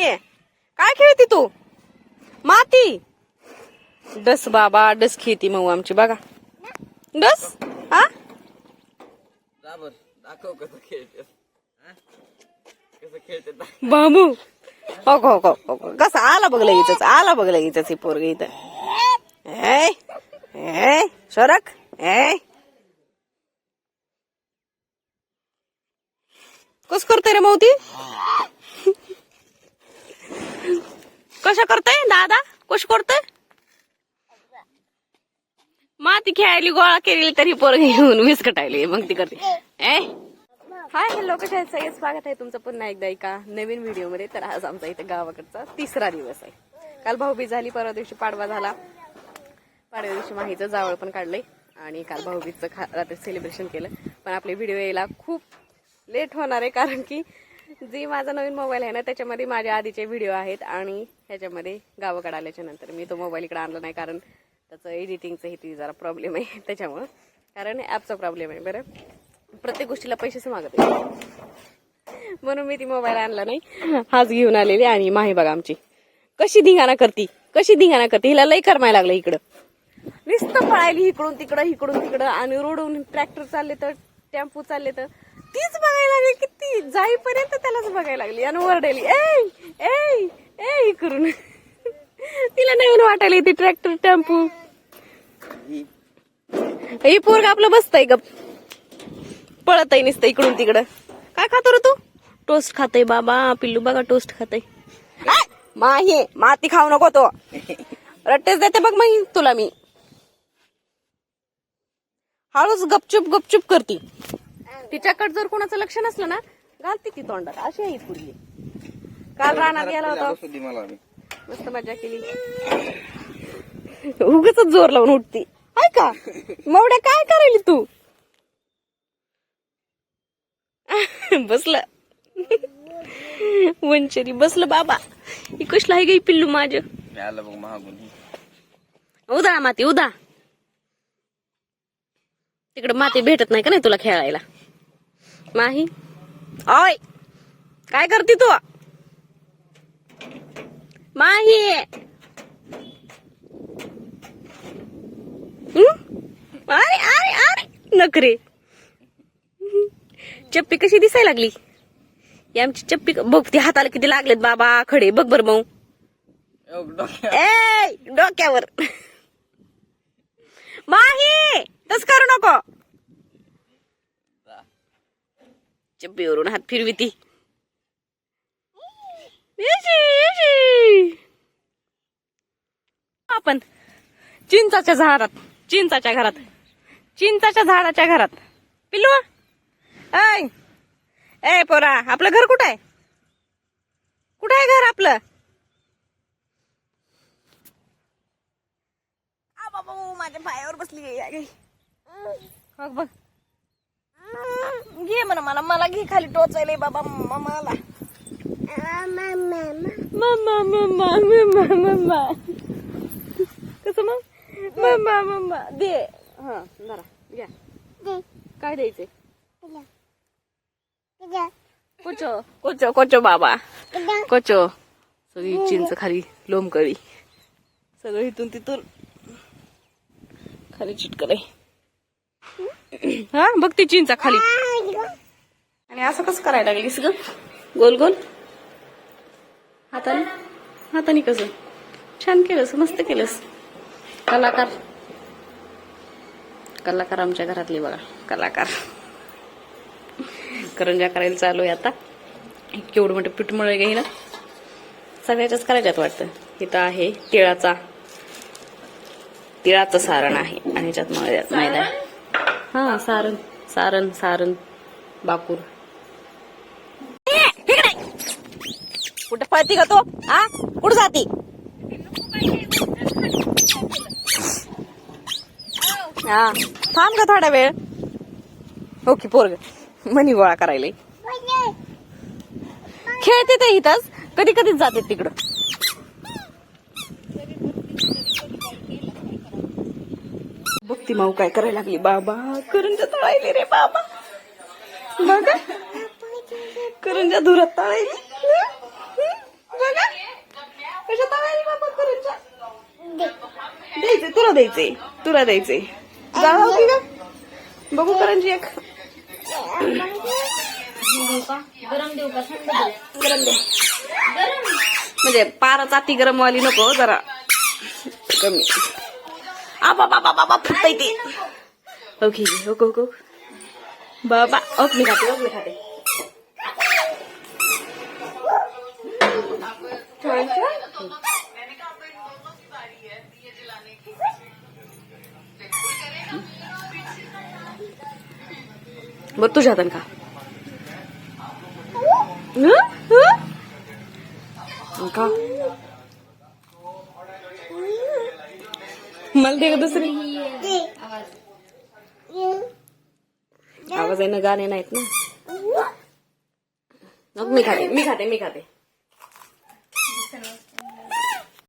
काय खेळती तू? माती. डस बाबा डस खेळती मग आमची बघा. डस? हा? दाबर दाखव कसं खेळते कसं खेळते बाबू. हो हो हो हो हो. कसं आला बघ लगेच आला बघ लगेच हे पोरग इथं. ए ए सरक ए कस करते रे मावती कशा करतय? दादा कश करतय? माती खेळायली गोळा केली तरी पोर घेऊन विस्कटायली मग ती करते. ए? हाय हॅलो कशा सगळे स्वागत आहे तुमचं पुन्हा एकदा एका नवीन व्हिडिओमध्ये. तर आज आमचा इथे गावाकडचा तिसरा दिवस आहे. काल भाऊबीज झाली परवा दिवशी पाडवा झाला. पाडव्या दिवशी माहीचं जावळ पण काढलंय. आणि काल भाऊबीजचं खा रात्री सेलिब्रेशन केलं. पण आपले व्हिडिओ यायला खूप लेट होणार आहे कारण की जी माझा नवीन मोबाईल आहे ना त्याच्यामध्ये माझ्या आधीचे व्हिडिओ आहेत आणि ह्याच्यामध्ये गावाकडे आल्याच्यानंतर मी तो मोबाईल इकडे आणला नाही कारण त्याचं एडिटिंगचं ती जरा प्रॉब्लेम आहे त्याच्यामुळं. कारण ॲपचा प्रॉब्लेम आहे बरं. प्रत्येक गोष्टीला पैसेच मागत म्हणून मी ती मोबाईल आणला नाही. हाच घेऊन आलेली आणि माही बघा आमची. कशी धिंगाणा करती कशी धिंगाणा करते हिला लई करमाय लागलं इकडं. नुसतं पळायली इकडून तिकडं इकडून तिकडं आणि रोडून ट्रॅक्टर चालले तर टेम्पो चालले तर. तीच बघायला लागली किती जाईपर्यंत त्यालाच बघायला लागली. आणि वरडेली ए ए ए करून तिला नवीन वाटायला ती ट्रॅक्टर टेम्पू. ही पोरग आपलं बसतंय ग पळत आहे इकडून तिकडं. काय खातो रे तू? टोस्ट खातय बाबा पिल्लू बघा टोस्ट खातय. माही माती खाऊ नको तो. रट्टेच देते बघ मग तुला मी. हळूच गपचूप गपचूप करती. तिच्याकडे जर कोणाचं लक्ष नसलं ना घालते ती तोंडात. अशी आहे पुरली काल रानात गेला होता. मस्त मजा केली. उगच जोर लावून उठती. हाय का? मवड्या काय करायली तू? बसलं. वंचरी बसलं बाबा. ही कसलं आहे गे पिल्लू माझ? उदा माती उदा. तिकडे माती भेटत नाही का नाही तुला खेळायला? माही? ओय! काय करते तू? माही? अरे अरे अरे! नखरे चप्पी कशी दिसायला लागली? ही आमची चप्पी बघ ती हाताला किती लागलेत बाबा खडे. बघ बर मग ए डोक्यावर. माही! तस करू नको. चप्पीवरून हात फिरवी ती. आपण चिंचाच्या झाडात चिंचाच्या घरात चिंचाच्या झाडाच्या घरात. पिल्लू ऐ ए पोरा आपलं घर कुठं आहे? कुठं आहे घर आपलं? आ बाबा माझ्या पायावर बसली गई. बघ बघ. म्हणा मला मला घे खाली टोचायले बाबा मला मम्मा मम्मा मम्मा मम्मा कसं मग? मम्मा मम्मा दे. हा जरा घ्या. काय द्यायचंय? कोचो कोचो कोचो बाबा. कोचो. सगळी चिंच खाली लोमकळी सगळं इथून तिथून. खाली चिटकलंय. हा? बघ ती चिंचा खाली. आणि असं कसं करायला लागलीस ग? गोल गोल. हाताने. हाताने कसं? छान केलंस मस्त केलंस. कलाकार. कलाकार आमच्या घरातले बघा कलाकार. करंजा करायला चालू आहे आता. केवढं मोठं पिठमळ घेईन सगळ्याच्याच करायच्यात वाटतं. इथं आहे तिळाचा. तिळाचं सारण आहे. आणि ह्याच्यात मैदा मैदा हा सारण. सारण सारण. बाकूर. कुठे पळती का तो? हा कुठं जाती? हा. थांब का थोडा वेळ. हो ओके पोरग. मनी गोळा करायला. खेळते ते इथंच. कधी कधीच जाते तिकडं. बघती माऊ काय करायला लागली. बाबा करंजा तळायली रे बाबा. बघा. करंजा धुरात तळायली. द्यायचे तुला द्यायचे तुला द्यायचे. जाऊ होती का बघू करंजी एक. गरम गरम म्हणजे पारा अति गरम वाली नको जरा. कमी. आबा बाबा बाबा फुटतय ते. ओके ओके ओके बाबा ओक मी खाते ओक मी खाते बघ तुझ्या हातान का? मला दे का दुसरी आवाज आवाज आहे ना गाणे नाहीत ना. मग मी खाते मी खाते मी खाते.